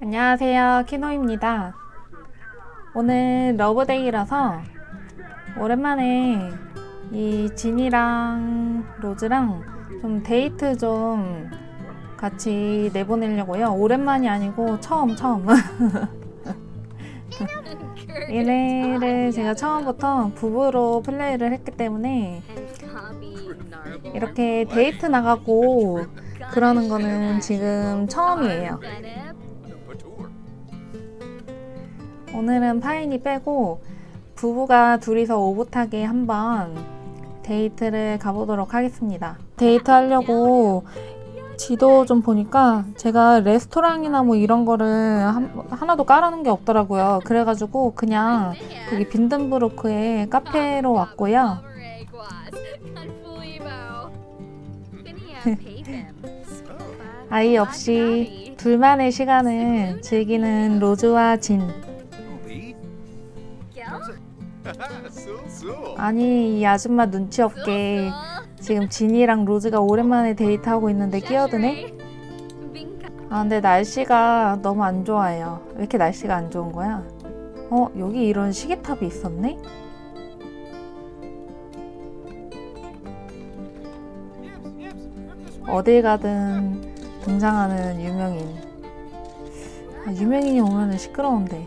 안녕하세요. 키노입니다. 오늘 러브데이라서 오랜만에 이 진이랑 로즈랑 좀 데이트 좀 같이 내보내려고요. 오랜만이 아니고 처음 처음. 얘네를 제가 처음부터 부부로 플레이를 했기 때문에 이렇게 데이트 나가고 그러는 거는 지금 처음이에요. 오늘은 파인이 빼고 부부가 둘이서 오붓하게 한번 데이트를 가보도록 하겠습니다. 데이트 하려고 지도 좀 보니까 제가 레스토랑이나 뭐 이런 거를 한- 하나도 깔아놓은 게 없더라고요. 그래가지고 그냥 여기 빈든브로크에 카페로 왔고요. 아이 없이 둘만의 시간을 즐기는 로즈와 진. 아니 이 아줌마 눈치 없게 지금 진이랑 로즈가 오랜만에 데이트하고 있는데 끼어드네? 아 근데 날씨가 너무 안 좋아요. 왜 이렇게 날씨가 안 좋은 거야? 어 여기 이런 시계탑이 있었네? 어딜 가든 등장하는 유명인. 아, 유명인이 오면은 시끄러운데.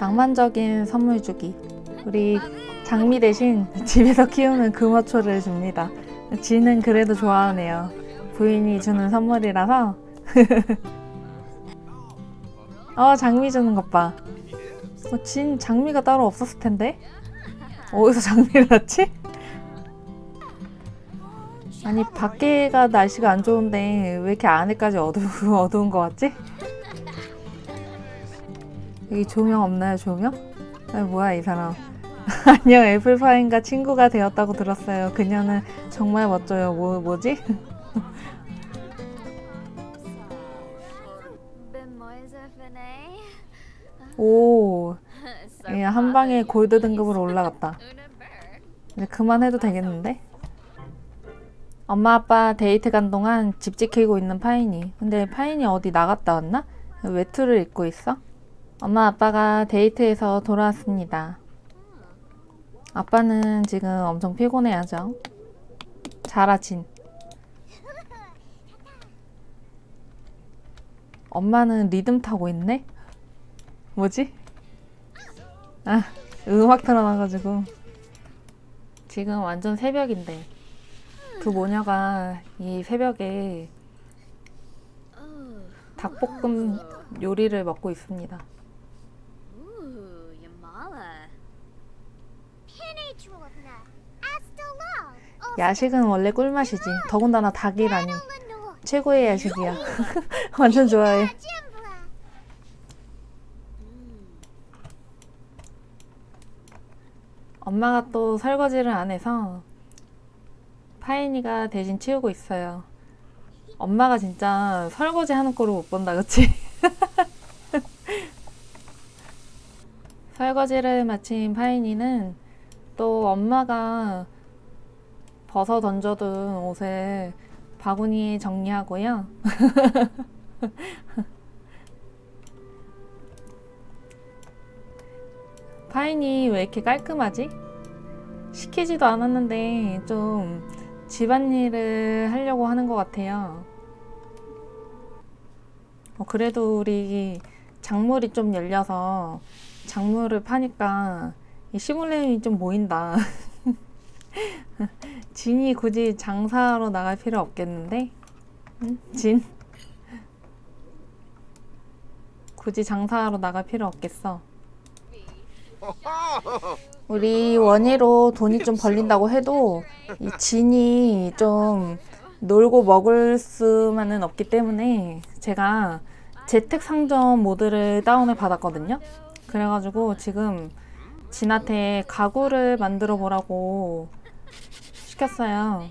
낭만적인 선물 주기. 우리 장미 대신 집에서 키우는 금어초를 줍니다. 지는 그래도 좋아하네요. 부인이 주는 선물이라서. 어, 장미 주는 것 봐. 어, 진 장미가 따로 없었을 텐데? 어디서 장미를 났지? 아니, 밖에가 날씨가 안 좋은데 왜 이렇게 안에까지 어두, 어두운 것 같지? 여기 조명 없나요, 조명? 아, 뭐야, 이 사람. 안녕, 애플파인과 친구가 되었다고 들었어요. 그녀는 정말 멋져요. 뭐, 뭐지? 오, 예, 한 방에 골드 등급으로 올라갔다. 이제 그만해도 되겠는데? 엄마 아빠 데이트 간 동안 집 지키고 있는 파인이. 근데 파인이 어디 나갔다 왔나? 외투를 입고 있어? 엄마 아빠가 데이트에서 돌아왔습니다. 아빠는 지금 엄청 피곤해하죠. 자라 진. 엄마는 리듬 타고 있네? 뭐지? 아, 음악 틀어놔가지고. 지금 완전 새벽인데. 두 모녀가 이 새벽에 닭볶음 요리를 먹고 있습니다. 야식은 원래 꿀맛이지. 더군다나 닭이라니. 최고의 야식이야. 완전 좋아해. 엄마가 또 설거지를 안 해서 파인이가 대신 치우고 있어요. 엄마가 진짜 설거지 하는 꼴을 못 본다, 그치? 설거지를 마친 파인이는 또 엄마가 벗어 던져둔 옷을 바구니에 정리하고요. 파인이 왜 이렇게 깔끔하지? 시키지도 않았는데 좀 집안일을 하려고 하는 것 같아요. 어, 그래도 우리 작물이 좀 열려서 작물을 파니까 이 시뮬레임이 좀 모인다. 진이 굳이 장사로 나갈 필요 없겠는데? 응? 진? 굳이 장사하러 나갈 필요 없겠어. 우리 원예로 돈이 좀 벌린다고 해도 이 진이 좀 놀고 먹을 수만은 없기 때문에 제가 재택 상점 모드를 다운을 받았거든요. 그래가지고 지금 진한테 가구를 만들어 보라고 시켰어요.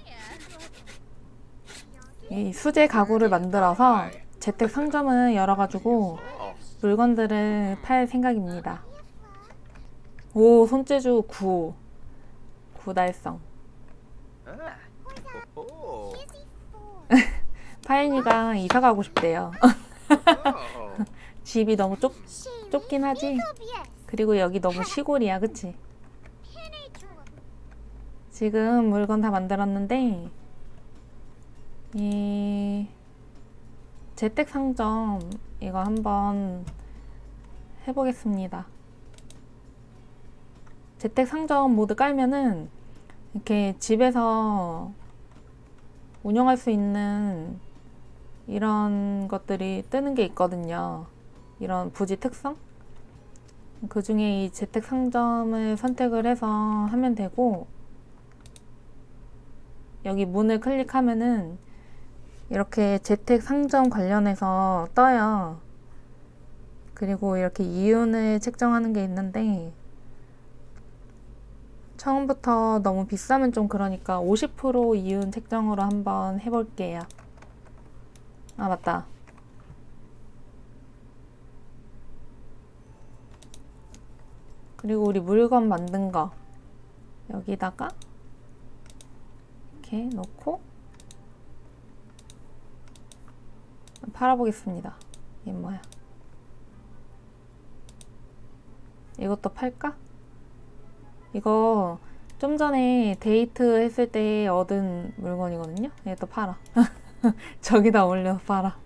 이 수제 가구를 만들어서 재택 상점을 열어가지고 물건들을 팔 생각입니다. 오, 손재주 9. 9 달성. 파인이가 이사 가고 싶대요. 집이 너무 좁, 좁긴 하지. 그리고 여기 너무 시골이야, 그치? 지금 물건 다 만들었는데, 이 재택 상점 이거 한번 해보겠습니다. 재택 상점 모드 깔면은 이렇게 집에서 운영할 수 있는 이런 것들이 뜨는 게 있거든요. 이런 부지 특성? 그 중에 이 재택 상점을 선택을 해서 하면 되고, 여기 문을 클릭하면은 이렇게 재택 상점 관련해서 떠요. 그리고 이렇게 이윤을 책정하는 게 있는데, 처음부터 너무 비싸면 좀 그러니까 50% 이윤 책정으로 한번 해볼게요. 아, 맞다. 그리고 우리 물건 만든 거 여기다가 이렇게 놓고 팔아보겠습니다. 이게 뭐야? 이것도 팔까? 이거 좀 전에 데이트 했을 때 얻은 물건이거든요. 얘도 팔아. 저기다 올려서 팔아.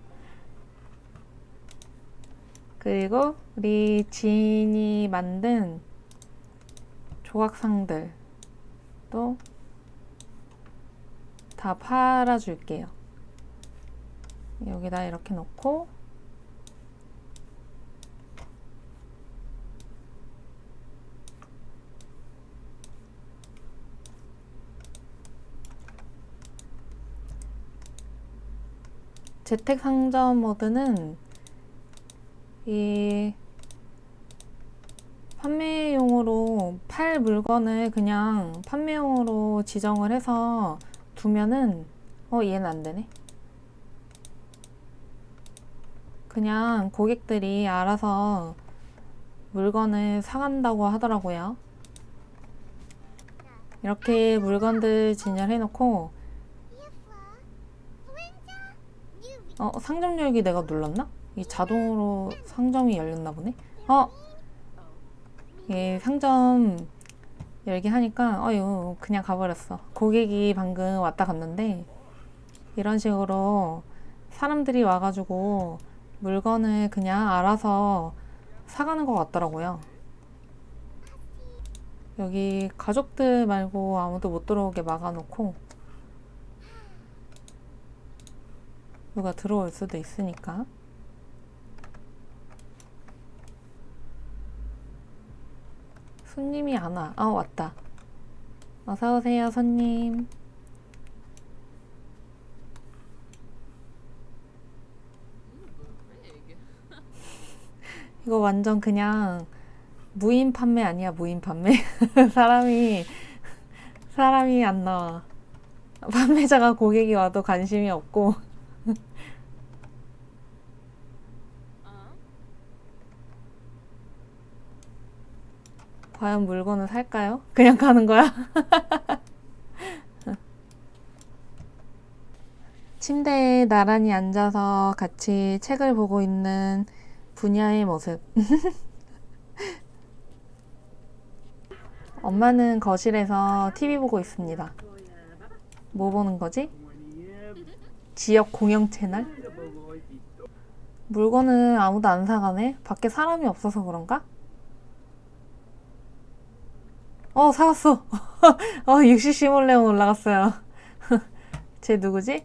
그리고 우리 지인이 만든 조각상들 또 다 팔아줄게요. 여기다 이렇게 놓고 재택 상점 모드는 이 판매용으로 팔 물건을 그냥 판매용으로 지정을 해서 두면은 어 얘는 안 되네. 그냥 고객들이 알아서 물건을 사간다고 하더라고요. 이렇게 물건들 진열해 놓고 어 상점 열기 내가 눌렀나? 이 자동으로 상점이 열렸나 보네. 어 예, 상점 열기 하니까 어유 그냥 가버렸어. 고객이 방금 왔다 갔는데 이런 식으로 사람들이 와가지고 물건을 그냥 알아서 사가는 것 같더라고요. 여기 가족들 말고 아무도 못 들어오게 막아놓고 누가 들어올 수도 있으니까. 손님이 안 와. 아, 왔다. 어서 오세요, 손님. 이거 완전 그냥 무인 판매 아니야, 무인 판매? 사람이, 사람이 안 나와. 판매자가 고객이 와도 관심이 없고. 과연 물건을 살까요? 그냥 가는 거야? 침대에 나란히 앉아서 같이 책을 보고 있는 부녀의 모습. 엄마는 거실에서 TV 보고 있습니다. 뭐 보는 거지? 지역 공영 채널? 물건을 아무도 안 사가네? 밖에 사람이 없어서 그런가? 어, 사왔어. 어, 육시 시몰레온 올라갔어요. 쟤 누구지?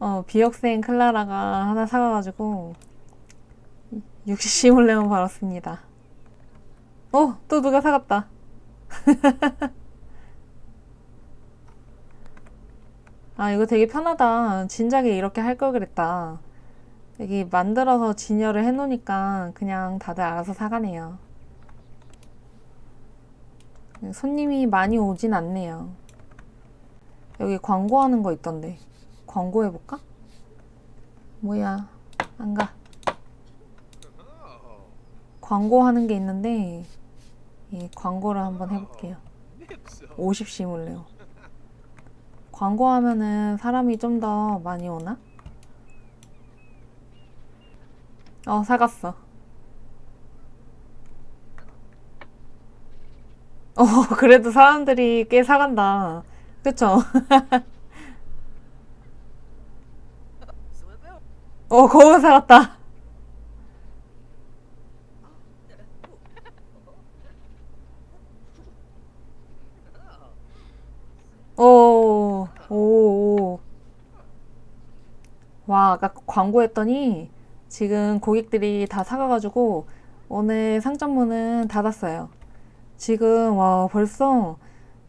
어, 비역생 클라라가 하나 사가가지고 육시 시몰레온 받았습니다. 어, 또 누가 사갔다. 아, 이거 되게 편하다. 진작에 이렇게 할 걸 그랬다. 여기 만들어서 진열을 해놓으니까 그냥 다들 알아서 사가네요. 손님이 많이 오진 않네요. 여기 광고하는 거 있던데. 광고해볼까? 뭐야. 안 가. 광고하는 게 있는데, 예, 광고를 한번 해볼게요. 오십 시물레오. 광고하면은 사람이 좀 더 많이 오나? 어, 사갔어. 어, 그래도 사람들이 꽤 사간다. 그쵸? 어, 거울 사갔다. 오, 오, 오. 와, 아까 광고했더니 지금 고객들이 다 사가가지고 오늘 상점문은 닫았어요. 지금, 와, 벌써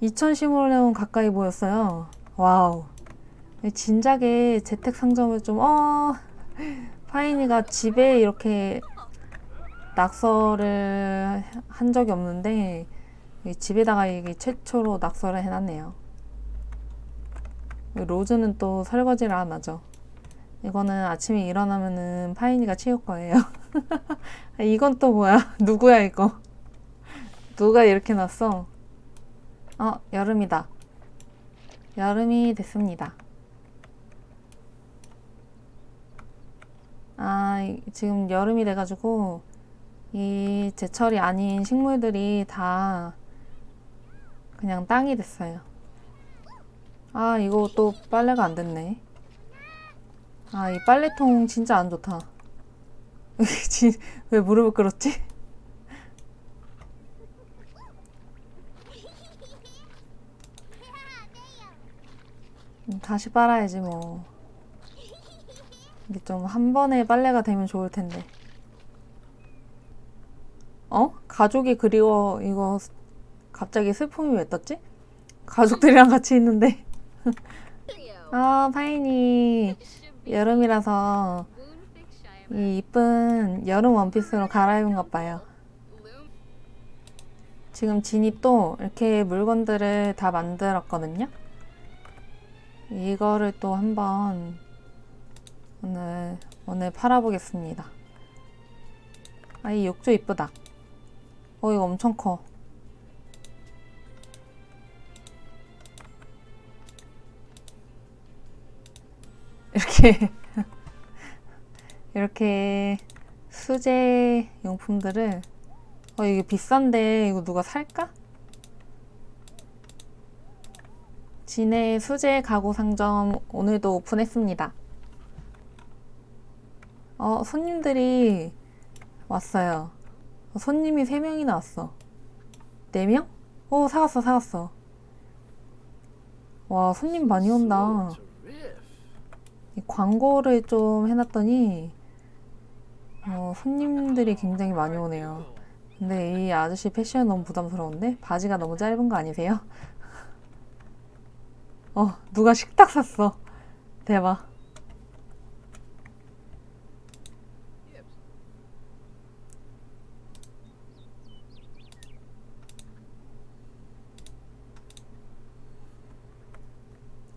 2,000시몰레온 가까이 모였어요. 와우. 진작에 재택 상점을 좀, 어, 파인이가 집에 이렇게 낙서를 한 적이 없는데, 이 집에다가 이게 최초로 낙서를 해놨네요. 로즈는 또 설거지를 안 하죠. 이거는 아침에 일어나면은 파인이가 치울 거예요. 이건 또 뭐야? 누구야, 이거? 누가 이렇게 놨어? 어, 여름이다. 여름이 됐습니다. 아, 이- 지금 여름이 돼가지고, 이 제철이 아닌 식물들이 다 그냥 땅이 됐어요. 아, 이거 또 빨래가 안 됐네. 아, 이 빨래통 진짜 안 좋다. 지- 왜 무릎을 꿇었지? 다시 빨아야지 뭐. 이게 좀 한 번에 빨래가 되면 좋을 텐데. 어? 가족이 그리워 이거 갑자기 슬픔이 왜 떴지? 가족들이랑 같이 있는데. 아, 파인이 여름이라서 이 이쁜 여름 원피스로 갈아입은 것 봐요. 지금 진이 또 이렇게 물건들을 다 만들었거든요. 이거를 또 한번 오늘 오늘 팔아보겠습니다. 아, 이 욕조 이쁘다. 어, 이거 엄청 커. 이렇게 이렇게 수제 용품들을 어 이게 비싼데 이거 누가 살까? 진해 수제 가구 상점 오늘도 오픈했습니다. 어 손님들이 왔어요. 어, 손님이 3명이나 왔어. 4명? 오 사갔어 사갔어. 와 손님 많이 온다. 이 광고를 좀 해놨더니 어, 손님들이 굉장히 많이 오네요. 근데 이 아저씨 패션 너무 부담스러운데? 바지가 너무 짧은 거 아니세요? 어, 누가 식탁 샀어. 대박.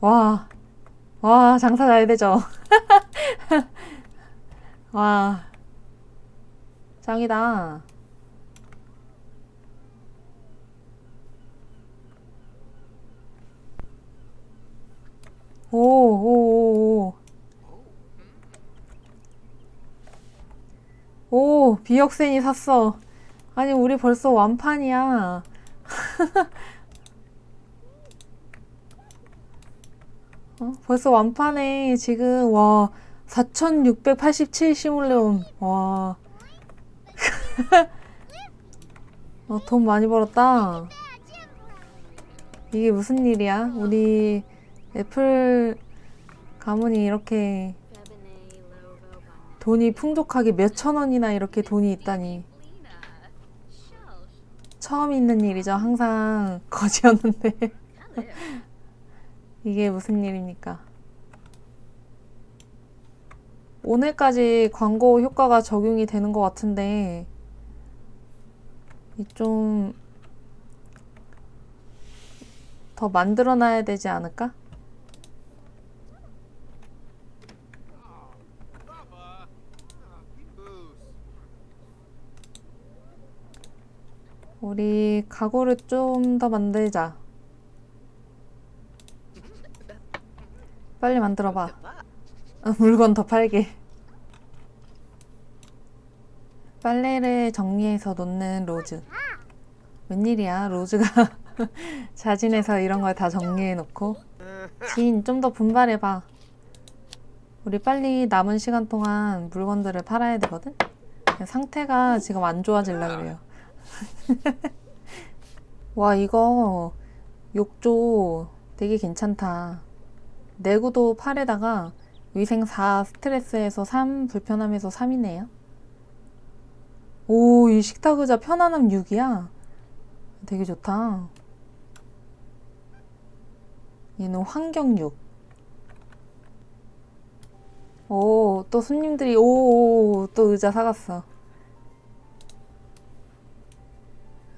와, 와, 장사 잘 되죠? 와, 짱이다. 오, 오, 오, 오. 오, 비역센이 샀어. 아니, 우리 벌써 완판이야. 어? 벌써 완판에 지금, 와, 4,687 시뮬레온. 와. 어, 돈 많이 벌었다. 이게 무슨 일이야? 우리 애플 가문이 이렇게 돈이 풍족하게 몇천 원이나 이렇게 돈이 있다니. 처음 있는 일이죠. 항상 거지였는데. 이게 무슨 일입니까? 오늘까지 광고 효과가 적용이 되는 것 같은데, 이 좀, 더 만들어 놔야 되지 않을까? 우리 가구를 좀 더 만들자. 빨리 만들어봐. 어, 물건 더 팔게. 빨래를 정리해서 놓는 로즈. 웬일이야, 로즈가 자진해서 이런 걸 다 정리해 놓고. 지인, 좀 더 분발해봐. 우리 빨리 남은 시간 동안 물건들을 팔아야 되거든? 상태가 지금 안 좋아질라 그래요. 와, 이거 욕조 되게 괜찮다. 내구도 8에다가 위생 4, 스트레스에서 3, 불편함에서 3이네요. 오, 이 식탁 의자 편안함 6이야. 되게 좋다. 얘는 환경 6. 오, 또 손님들이, 오, 오, 또 의자 사갔어.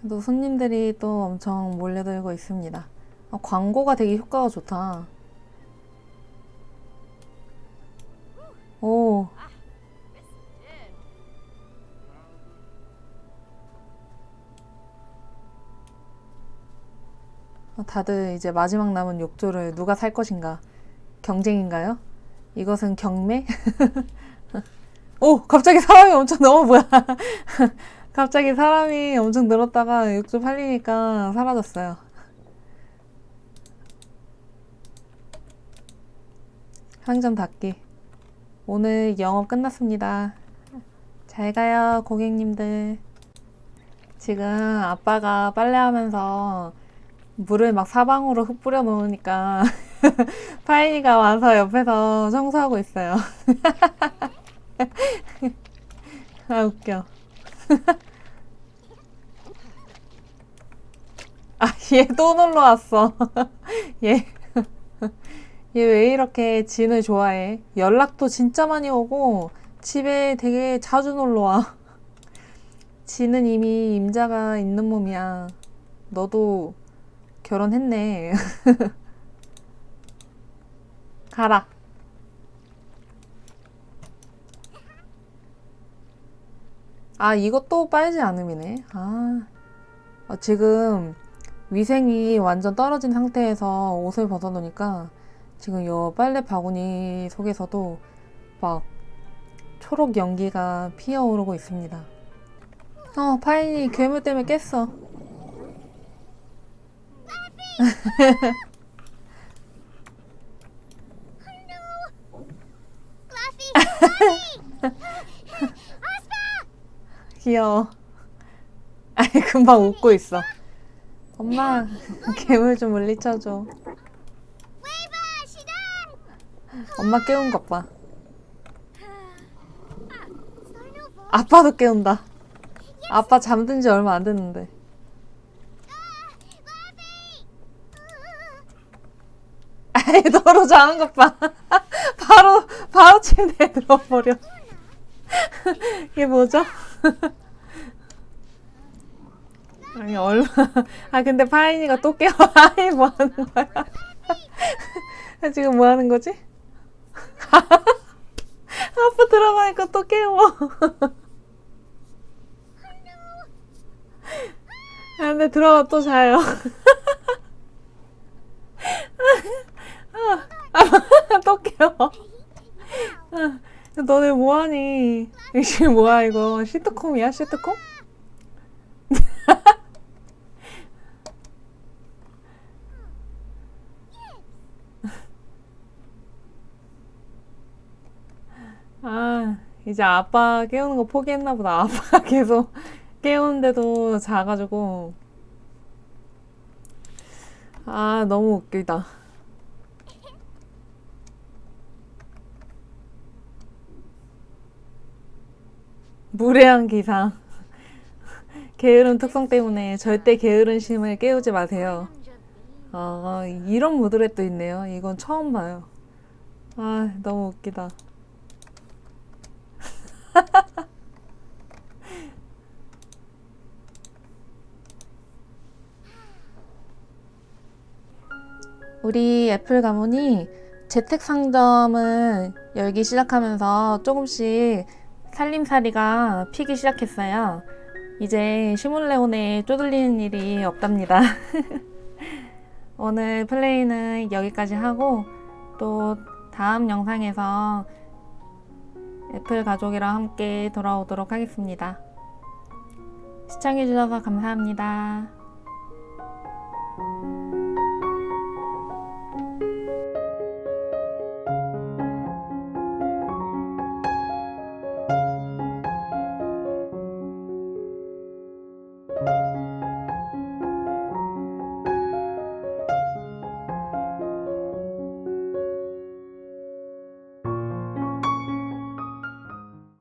또 손님들이 또 엄청 몰려들고 있습니다. 아, 광고가 되게 효과가 좋다. 오, 어, 다들 이제 마지막 남은 욕조를 누가 살 것인가? 경쟁인가요? 이것은 경매? 오! 갑자기 사람이 엄청 너무 뭐야? 갑자기 사람이 엄청 늘었다가 욕조 팔리니까 사라졌어요. 상점 닫기. 오늘 영업 끝났습니다. 잘 가요, 고객님들. 지금 아빠가 빨래하면서 물을 막 사방으로 흙 뿌려 놓으니까 파인이가 와서 옆에서 청소하고 있어요. 아 웃겨. 아, 얘 또 놀러 왔어. 얘. 얘 왜 이렇게 진을 좋아해? 연락도 진짜 많이 오고 집에 되게 자주 놀러 와. 진은 이미 임자가 있는 몸이야. 너도 결혼했네. 가라. 아, 이것도 빨지 않음이네. 아, 어, 지금 위생이 완전 떨어진 상태에서 옷을 벗어놓으니까 지금 요 빨래 바구니 속에서도 막 초록 연기가 피어오르고 있습니다. 어, 파인이 괴물 때문에 깼어. 귀여워. 아니, 금방 웃고 있어. 엄마, 괴물 좀 물리쳐줘. 엄마 깨운 것 봐. 아빠도 깨운다. 아빠 잠든 지 얼마 안 됐는데. 아이, 너로 자는 것 봐. 바로, 바로 침대에 들어버려. 이게 뭐죠? 아니, 얼마. 아, 근데 파인이가 또 깨워. 아이, 뭐 하는 거야? 지금 뭐 하는 거지? 아빠 들어가니까 또 깨워. 아, 근데 들어가 또 자요. 아, 또 깨워. 아, 너네 뭐하니? 이게 뭐야 이거 시트콤이야 시트콤? 아 이제 아빠 깨우는 거 포기했나 보다. 아빠가 계속 깨우는데도 자가지고. 아 너무 웃기다. 무례한 기상 게으른 특성 때문에 절대 게으른 심을 깨우지 마세요. 아 이런 무드렛도 있네요. 이건 처음 봐요. 아 너무 웃기다 우리 애플 가문이 재택 상점을 열기 시작하면서 조금씩 살림살이가 피기 시작했어요. 이제 시몰레온에 쪼들리는 일이 없답니다. 오늘 플레이는 여기까지 하고 또 다음 영상에서 애플 가족이랑 함께 돌아오도록 하겠습니다. 시청해주셔서 감사합니다.